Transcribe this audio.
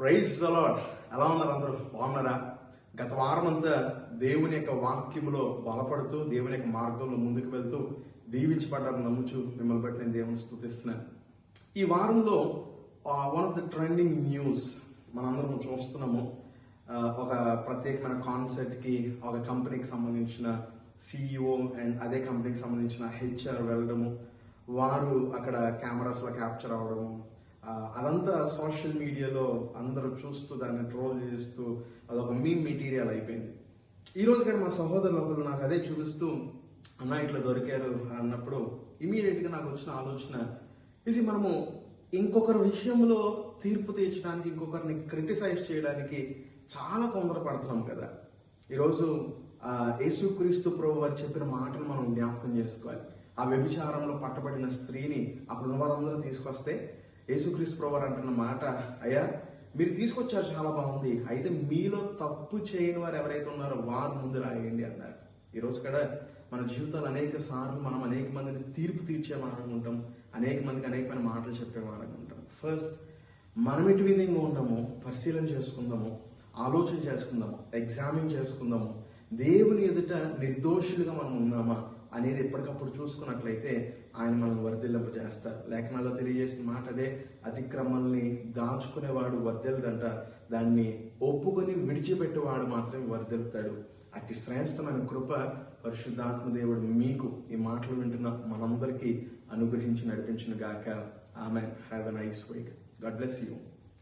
Praise allot ఎలా ఉన్నారు అందరూ? బాగున్నారా? గత వారం అంతా దేవుని యొక్క వాక్యములో బలపడుతూ దేవుని యొక్క మార్గంలో ముందుకు వెళ్తూ దీవించబడ్డారు నమ్ముచు మిమ్మల్ని బట్టి నేను దేవుని స్థుతిస్తున్నాను ఈ వారంలో one of the trending news మనందరం చూస్తున్నాము. ఒక ప్రత్యేకమైన కాన్సెప్ట్కి ఒక కంపెనీకి సంబంధించిన సిఇఓ అండ్ అదే కంపెనీకి సంబంధించిన హెచ్ఆర్ వెళ్ళడము. వారు అక్కడ కెమెరాస్లో క్యాప్చర్ అవ్వడము అదంతా సోషల్ మీడియాలో అందరూ చూస్తూ దాన్ని ట్రోల్ చేస్తూ అదొక మీమ్ మెటీరియల్ అయిపోయింది. ఈ రోజు కానీ మా సహోదరులు ఒకరు నాకు అదే చూపిస్తూ అన్న ఇట్లా దొరికారు అన్నప్పుడు ఇమీడియట్గా నాకు వచ్చిన ఆలోచన ఇది మనము ఇంకొకరి విషయంలో తీర్పు తీర్చడానికి ఇంకొకరిని క్రిటిసైజ్ చేయడానికి చాలా తొందరపడుతున్నాం కదా. ఈరోజు యేసుక్రీస్తు ప్రభు వారు చెప్పిన మాటను మనం జ్ఞాపకం చేసుకోవాలి. ఆ వ్యభిచారంలో పట్టబడిన స్త్రీని ఆ ఉన్న వారందరూ తీసుకొస్తే యేసుక్రీస్తు ప్రభు అంటున్న మాట అయ్యా మీరు తీసుకొచ్చారు చాలా బాగుంది. అయితే మీలో తప్పు చేయని వారు ఎవరైతే ఉన్నారో వారు ముందు రాయండి అన్నారు. ఈరోజు కూడా మన జీవితాలు అనేక సార్లు మనం అనేక మందిని తీర్పు తీర్చే వారంగా ఉంటాం. అనేక మందికి అనేకమైన మాటలు చెప్పే వారంగా ఉంటాం. ఫస్ట్ మనం ఎటు విధంగా ఉన్నామో పరిశీలన చేసుకుందాము ఆలోచన చేసుకుందాము ఎగ్జామిన్ చేసుకుందాము. దేవుని ఎదుట నిర్దోషులుగా మనం ఉన్నామా అనేది ఎప్పటికప్పుడు చూసుకున్నట్లయితే ఆయన మనం వర్ధిల్లింప చేస్తారు. లేఖనాల్లో తెలియజేసిన మాట అదే అతిక్రమల్ని దాచుకునేవాడు వర్ధిల్లంట దాన్ని ఒప్పుకొని విడిచిపెట్టేవాడు మాత్రమే వర్ధిల్తాడు అట్టి శ్రేష్టమైన కృప పరిశుద్ధాత్మ దేవుడు మీకు ఈ మాటలు వింటున్న మనందరికీ అనుగ్రహించి నడిపించిన గాక ఆమె have a nice week God bless you